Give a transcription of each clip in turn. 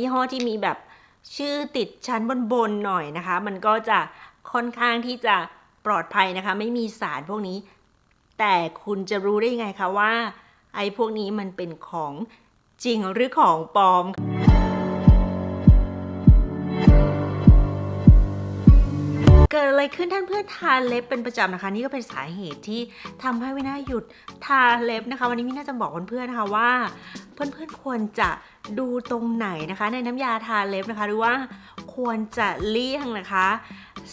ยี่ห้อที่มีแบบชื่อติดชั้นบนๆหน่อยนะคะ มันก็จะค่อนข้างที่จะปลอดภัยนะคะ ไม่มีสารพวกนี้ แต่คุณจะรู้ได้ยังไงคะว่า ไอ้พวกนี้มันเป็นของจริงหรือของปลอม เกิดอะไรขึ้นท่านเพื่อนทาเล็บเป็นประจำนะคะ นี่ก็เป็นสาเหตุที่ทำให้วิน่าหยุดทาเล็บนะคะ วันนี้วิน่าจะบอกเพื่อนๆนะคะว่า เพื่อนๆควรจะดูตรงไหนนะคะ ในน้ำยาทาเล็บนะคะ หรือว่าควรจะเลี่ยงนะคะ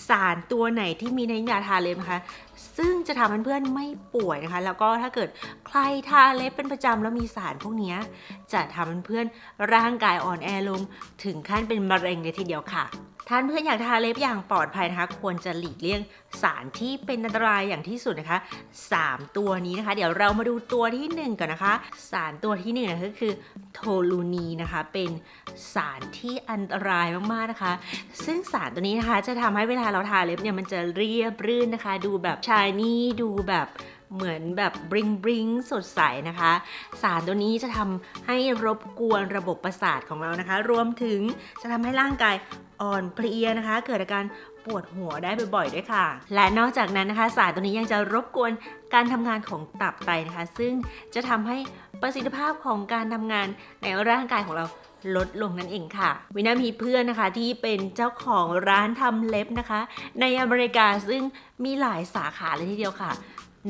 สารตัวไหนที่มีในน้ำยาทาเล็บนะคะ ซึ่งจะทำให้เพื่อนไม่ป่วยนะคะ แล้วก็ถ้าเกิดใครทาเล็บเป็นประจำแล้วมีสารพวกนี้จะทำให้เพื่อนร่างกายอ่อนแอลงถึงขั้นเป็นมะเร็งเลยทีเดียวค่ะ ท่านเพื่อนอยากทาเล็บอย่างปลอดภัยนะคะ ควรจะหลีกเลี่ยงสารที่เป็นอันตรายอย่างที่สุดนะคะ 3 ตัวนี้นะคะ เดี๋ยวเรามาดูตัวที่ 1ก่อนนะคะ สารตัวที่1นะคะก็คือโทลูนีนะคะ เป็นสารที่อันตรายมากๆนะคะ ซึ่งสารตัวนี้นะคะจะทำให้เวลาเราทาเล็บเนี่ยมันจะเรียบรื่นนะคะ ดูแบบชายนี่ดูแบบ เหมือนแบบบริงบริงสดใสนะคะ สารตัวนี้จะทำให้รบกวนระบบประสาทของเรานะคะ รวมถึงจะทำให้ร่างกายอ่อนเพลียนะคะ เกิดอาการปวดหัวได้บ่อยๆด้วยค่ะ และนอกจากนั้นนะคะ สารตัวนี้ยังจะรบกวนการทำงานของตับไตนะคะ ซึ่งจะทำให้ประสิทธิภาพของการทำงานในร่างกายของเราลดลงนั่นเองค่ะ วินามีเพื่อนนะคะที่เป็นเจ้าของร้านทำเล็บนะคะ ในอเมริกาซึ่งมีหลายสาขาเลยทีเดียวค่ะ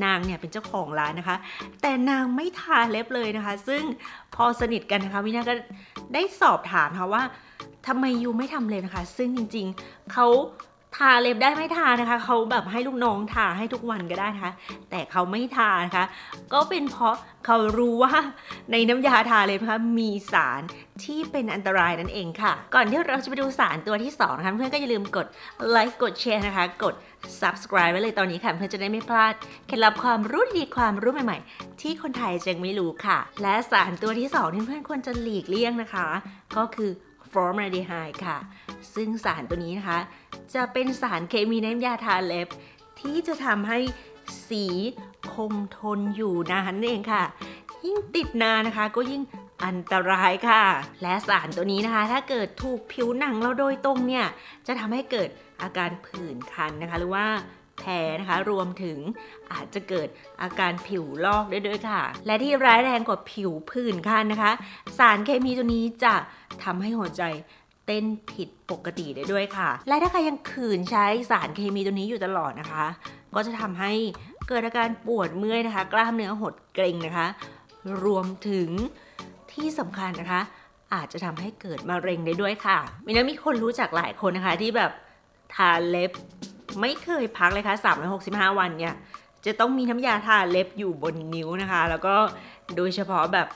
นางเนี่ยเป็นเจ้าของร้านนะคะ แต่นางไม่ทาเล็บเลยนะคะ ซึ่งพอสนิทกันนะคะวินาก็ได้สอบถามค่ะว่าทำไมยูไม่ทำเล็บนะคะ ซึ่งจริงๆเขา ทาเล็บได้ไม่ทานะคะ เขาแบบให้ลูกน้องทาให้ทุกวันก็ได้นะคะ แต่เขาไม่ทานะคะ ก็เป็นเพราะเขารู้ว่าในน้ำยาทาเล็บนะคะมีสารที่เป็นอันตรายนั่นเองค่ะ ก่อนที่เราจะไปดูสารตัวที่สองนะคะเพื่อนก็อย่าลืมกดไลค์กดแชร์นะคะ กด subscribe ไว้เลยตอนนี้ค่ะเพื่อนจะได้ไม่พลาดเคล็ดลับความรู้ดีความรู้ใหม่ๆ ที่คนไทยยังไม่รู้ค่ะ และสารตัวที่สองที่เพื่อนควรจะหลีกเลี่ยงนะคะ ก็คือ formaldehyde ค่ะ ซึ่งสารตัวนี้นะคะ จะเป็นสารเคมีในน้ำยาทาเล็บ ที่จะทำให้สีคงทนอยู่นานนั่นเองค่ะ ยิ่งติดนานนะคะก็ยิ่งอันตรายค่ะ และสารตัวนี้นะคะ ถ้าเกิดถูกผิวหนังเราโดยตรงเนี่ย จะทำให้เกิดอาการผื่นคันนะคะ หรือว่าแผลนะคะ รวมถึงอาจจะเกิดอาการผิวลอกได้ด้วยค่ะ และที่ร้ายแรงกว่าผิวผื่นคันนะคะ สารเคมีตัวนี้จะทำให้หัวใจ เต้นผิดปกติได้ด้วยค่ะ และถ้าใครยังขืนใช้สารเคมีตัวนี้อยู่ตลอดนะคะ ก็จะทำให้เกิดอาการปวดเมื่อยนะคะ กล้ามเนื้อหดเกร็งนะคะ รวมถึงที่สำคัญนะคะ อาจจะทำให้เกิดมะเร็งได้ด้วยค่ะ มีนะมีคนรู้จักหลายคนนะคะ ที่แบบทาเล็บไม่เคยพักเลยค่ะ365 วันเนี่ยจะต้องมีน้ำยาทาเล็บอยู่บนนิ้วนะคะ แล้วก็โดยเฉพาะแบบ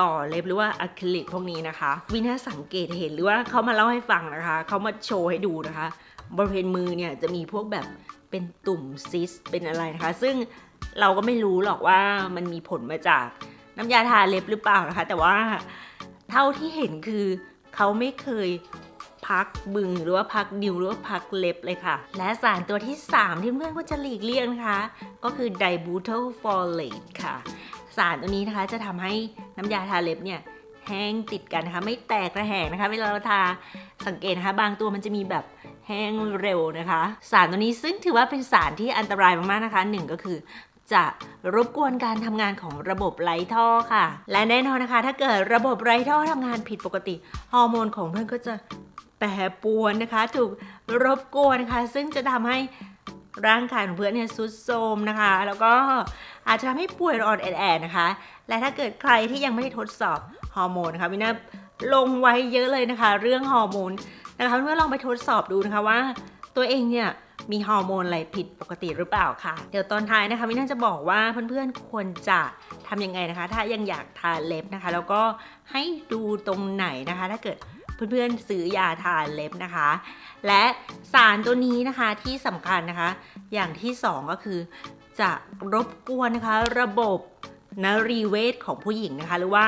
ต่อเล็บหรือว่าอะคริลิกพวกนี้นะคะ วินาสังเกตเห็นหรือว่าเขามาเล่าให้ฟังนะคะ เขามาโชว์ให้ดูนะคะ บริเวณมือเนี่ยจะมีพวกแบบเป็นตุ่มซิสเป็นอะไรนะคะ ซึ่งเราก็ไม่รู้หรอกว่ามันมีผลมาจากน้ำยาทาเล็บหรือเปล่านะคะ แต่ว่าเท่าที่เห็นคือเขาไม่เคยพักบึงหรือว่าพักนิ้วหรือว่าพักเล็บเลยค่ะ และสารตัวที่ 3 ที่เพื่อนก็จะหลีกเลี่ยงนะคะ ก็คือไดบูท l ลฟอเลตค่ะ สารตัวนี้นะคะจะทำให้น้ำยาทาเล็บเนี่ยแห้งติดกันนะคะ ไม่แตกระแหงนะคะ เวลาเราทาสังเกตนะคะ บางตัวมันจะมีแบบแห้งเร็วนะคะ สารตัวนี้ซึ่งถือว่าเป็นสารที่อันตรายมากๆนะคะหนึ่งก็คือจะรบกวนการทำงานของระบบไหลท่อค่ะ และแน่นอนนะคะ ถ้าเกิดระบบไหลท่อทำงานผิดปกติ ฮอร์โมนของเพื่อนก็จะแปรปวนนะคะ ถูกรบกวนนะคะ ซึ่งจะทำให้ ร่างกายของเพื่อนเนี่ยสุดโทรมนะคะ แล้วก็อาจจะทำให้ป่วยอ่อนแอๆนะคะ และถ้าเกิดใครที่ยังไม่ได้ทดสอบฮอร์โมนนะคะวินาลงไว้เยอะเลยนะคะ เรื่องฮอร์โมนนะคะเพื่อนลองไปทดสอบดูนะคะว่า ตัวเองเนี่ยมีฮอร์โมนอะไรผิดปกติหรือเปล่าค่ะ เดี๋ยวตอนท้ายนะคะวินาจะบอกว่าเพื่อนๆควรจะทำยังไงนะคะ ถ้ายังอยากทาเล็บนะคะ แล้วก็ให้ดูตรงไหนนะคะ ถ้าเกิด เพื่อนๆซื้อยาทาเล็บนะคะ และสารตัวนี้นะคะที่สำคัญนะคะ อย่างที่สองก็คือ จะรบกวนนะคะ ระบบนรีเวศของผู้หญิงนะคะ หรือว่า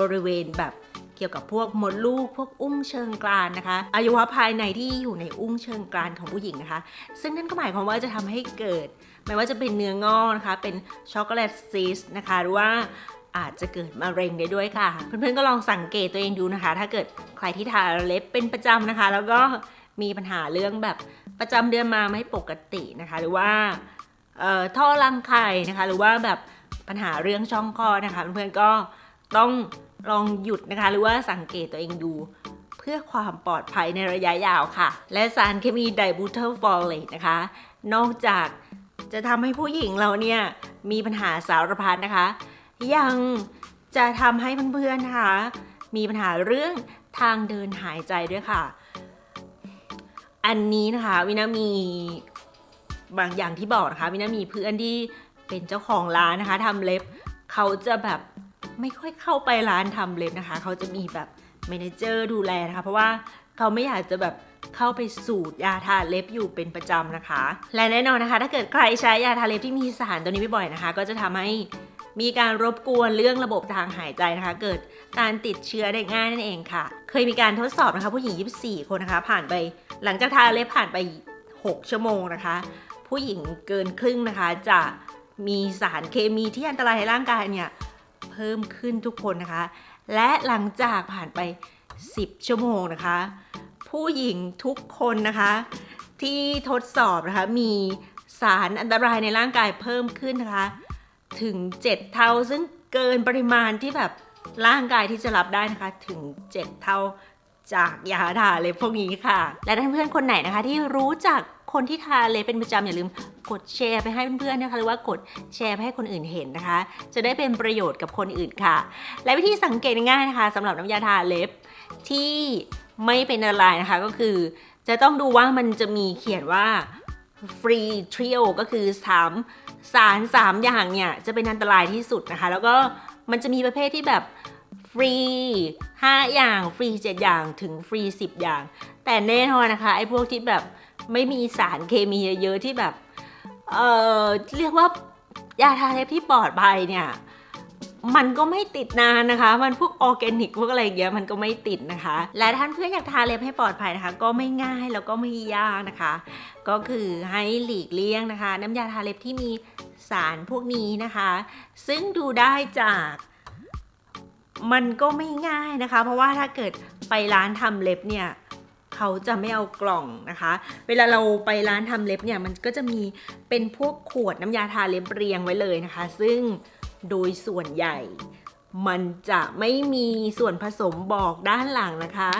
บริเวณแบบเกี่ยวกับพวกมดลูก พวกอุ้งเชิงกรานนะคะอวัยวะภายในที่อยู่ในอุ้งเชิงกรานของผู้หญิงนะคะ ซึ่งนั่นก็หมายความว่าจะทำให้เกิดไม่ว่าจะเป็นเนื้องอกนะคะ เป็นช็อกโกแลตซีสนะคะ หรือว่า อาจจะเกิดมะเร็งได้ด้วยค่ะ เพื่อนๆก็ลองสังเกตตัวเองดูนะคะ ถ้าเกิดใครที่ทาเล็บเป็นประจำนะคะ แล้วก็มีปัญหาเรื่องแบบประจำเดือนมาไม่ปกตินะคะ หรือว่าท่อรังไข่นะคะ หรือว่าแบบปัญหาเรื่องช่องคลอดนะคะ เพื่อนๆก็ต้องลองหยุดนะคะ หรือว่าสังเกตตัวเองดูเพื่อความปลอดภัยในระยะยาวค่ะ และสารเคมีไดบูเทอร์ฟอลเลตนะคะ นอกจากจะทำให้ผู้หญิงเราเนี่ยมีปัญหาสารพัดนะคะ ยังจะทำให้เพื่อนๆนะคะมีปัญหาเรื่องทางเดินหายใจด้วยค่ะ อันนี้นะคะวินามีบางอย่างที่บอกนะคะวินามีเพื่อนที่เป็นเจ้าของร้านนะคะทำเล็บเขาจะแบบไม่ค่อยเข้าไปร้านทำเล็บนะคะ เขาจะมีแบบเมนเจอร์ดูแลนะคะ เพราะว่าเขาไม่อยากจะแบบเข้าไปสูดยาทาเล็บอยู่เป็นประจำนะคะ และแน่นอนนะคะ ถ้าเกิดใครใช้ยาทาเล็บที่มีสารตัวนี้บ่อยๆนะคะ ก็จะทำให้ มีการรบกวนเรื่องระบบทางหายใจนะคะ เกิดการติดเชื้อได้ง่ายนั่นเองค่ะ เคยมีการทดสอบนะคะ ผู้หญิง 24 คนนะคะ ผ่านไป หลังจากทาเล็บผ่านไป 6 ชั่วโมงนะคะ ผู้หญิงเกินครึ่งนะคะ จะมีสารเคมีที่อันตรายในร่างกายเนี่ยเพิ่มขึ้นทุกคนนะคะ และหลังจากผ่านไป 10 ชั่วโมงนะคะ ผู้หญิงทุกคนนะคะ ที่ทดสอบนะคะมีสารอันตรายในร่างกายเพิ่มขึ้นนะคะ ถึง 7 เท่า ซึ่งเกินปริมาณที่แบบร่างกายที่จะรับได้นะคะถึง 7 เท่าจากยาทาเล็บพวกนี้ค่ะ และถ้าเพื่อนๆคนไหนนะคะ ที่รู้จักคนที่ทาเล็บเป็นประจำอย่าลืมกดแชร์ไปให้เพื่อนๆนะคะหรือว่ากดแชร์ไปให้คนอื่นเห็นนะคะ จะได้เป็นประโยชน์กับคนอื่นค่ะ และวิธีสังเกตง่ายๆนะคะสำหรับน้ำยาทาเล็บที่ไม่เป็นอะไรนะคะก็คือ จะต้องดูว่ามันจะมีเขียนว่า ฟรีทริโอก็คือ3สาร 3 อย่างเนี่ย จะเป็นอันตรายที่สุดนะคะ แล้วก็มันจะมีประเภทที่แบบฟรี 5 อย่าง ฟรี 7 อย่างถึงฟรี 10 อย่าง แต่แน่นอนนะคะ ไอ้พวกที่แบบไม่มีสารเคมีเยอะๆที่แบบ เออเรียกว่ายาทาเล็บที่ปลอดภัยเนี่ย มันก็ไม่ติดนานนะคะ มันพวกออร์แกนิกพวกอะไรอย่างเงี้ยมันก็ไม่ติดนะคะ และท่านเพื่อนอยากทาเล็บให้ปลอดภัยนะคะ ก็ไม่ง่ายแล้วก็ไม่ยากนะคะ ก็คือให้หลีกเลี่ยงนะคะ น้ำยาทาเล็บที่มีสารพวกนี้นะคะ ซึ่งดูได้จากมันก็ไม่ง่ายนะคะ เพราะว่าถ้าเกิดไปร้านทำเล็บเนี่ยเขาจะไม่เอากล่องนะคะ เวลาเราไปร้านทำเล็บเนี่ยมันก็จะมีเป็นพวกขวดน้ำยาทาเล็บเรียงไว้เลยนะคะ ซึ่ง โดยส่วนใหญ่ มันจะไม่มีส่วนผสมบอกด้านหลังนะคะ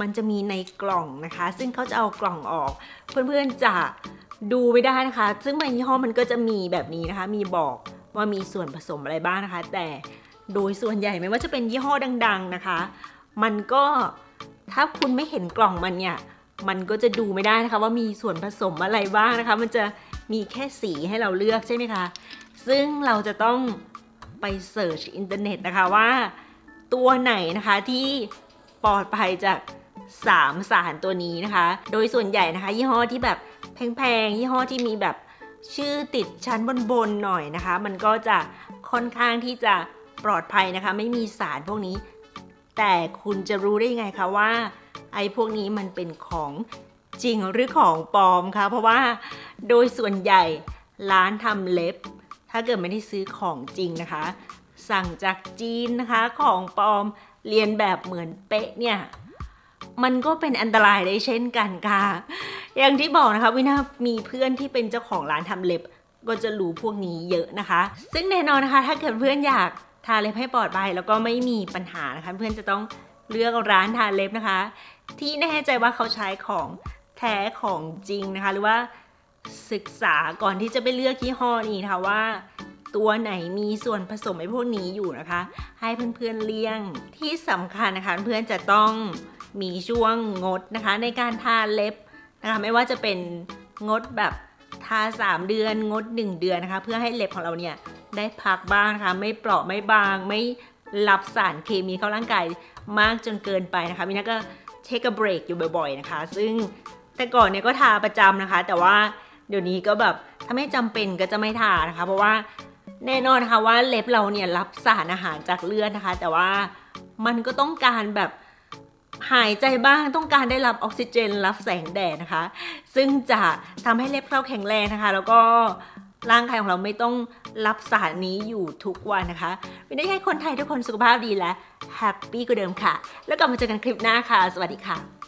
มันจะมีในกล่องนะคะ ซึ่งเขาจะเอากล่องออก เพื่อนๆจะดูไม่ได้นะคะ ซึ่งบางยี่ห้อมันก็จะมีแบบนี้นะคะ มีบอกว่ามีส่วนผสมอะไรบ้างนะคะ แต่โดยส่วนใหญ่ไม่ว่าจะเป็นยี่ห้อดัง ๆนะคะ มันก็ถ้าคุณไม่เห็นกล่องมันเนี่ย มันก็จะดูไม่ได้นะคะ ว่ามีส่วนผสมอะไรบ้างนะคะ มันจะมีแค่สีให้เราเลือกใช่ไหมคะ ซึ่งเราจะต้อง ไปเสิร์ชอินเทอร์เน็ตนะคะว่า ตัวไหนนะคะที่ปลอดภัยจาก 3 สารตัวนี้นะคะ โดยส่วนใหญ่นะคะ ยี่ห้อที่แบบแพงๆ ยี่ห้อที่มีแบบชื่อติดชั้นบนๆหน่อยนะคะ มันก็จะค่อนข้างที่จะปลอดภัยนะคะ ไม่มีสารพวกนี้ แต่คุณจะรู้ได้ยังไงคะว่า ไอ้พวกนี้มันเป็นของจริงหรือของปลอมคะเพราะว่าโดยส่วนใหญ่ร้านทำเล็บ ถ้าเกิดไม่ได้ซื้อของจริงนะคะ สั่งจากจีนนะคะ ของปลอมเรียนแบบเหมือนเป๊ะเนี่ย มันก็เป็นอันตรายได้เช่นกันค่ะ อย่างที่บอกนะคะวินามีเพื่อนที่เป็นเจ้าของร้านทำเล็บ ก็จะรู้พวกนี้เยอะนะคะ ซึ่งแน่นอนนะคะ ถ้าเกิดเพื่อนอยากทาเล็บให้ปลอดภัยแล้วก็ไม่มีปัญหานะคะ เพื่อนจะต้องเลือกร้านทาเล็บนะคะ ที่แน่ใจว่าเขาใช้ของแท้ของจริงนะคะ หรือว่า ศึกษาก่อนที่จะไปเลือกยี่ห้อนี้นะคะว่า ตัวไหนมีส่วนผสมไอ้พวกนี้อยู่นะคะ ให้เพื่อนๆเลี่ยงที่สำคัญนะคะ เพื่อนจะต้องมีช่วงงดนะคะ ในการทาเล็บนะคะไม่ว่าจะเป็นงดแบบทา 3 เดือนงด 1 เดือนนะคะ เพื่อให้เล็บของเราเนี่ยได้พักบ้างนะคะ ไม่เปราะไม่บาง ไม่รับสารเคมีเข้าร่างกายมากจนเกินไปนะคะมินาก็เทคเบรกอยู่บ่อย ๆนะคะ ซึ่งแต่ก่อนเนี่ยก็ทาประจำนะคะ แต่ว่า เดี๋ยวนี้ก็แบบถ้าไม่จำเป็นก็จะไม่ทานะคะ เพราะว่าแน่นอนนะคะว่าเล็บเราเนี่ยรับสารอาหารจากเลือดนะคะ แต่ว่ามันก็ต้องการแบบหายใจบ้างต้องการได้รับออกซิเจน รับแสงแดดนะคะ ซึ่งจะทำให้เล็บเราแข็งแรงนะคะ แล้วก็ร่างกายของเราไม่ต้องรับสารนี้อยู่ทุกวันนะคะไม่ได้ให้คนไทยทุกคนสุขภาพดีและแฮปปี้กว่าเดิมค่ะ แล้วกลับมาเจอกันคลิปหน้าค่ะ สวัสดีค่ะ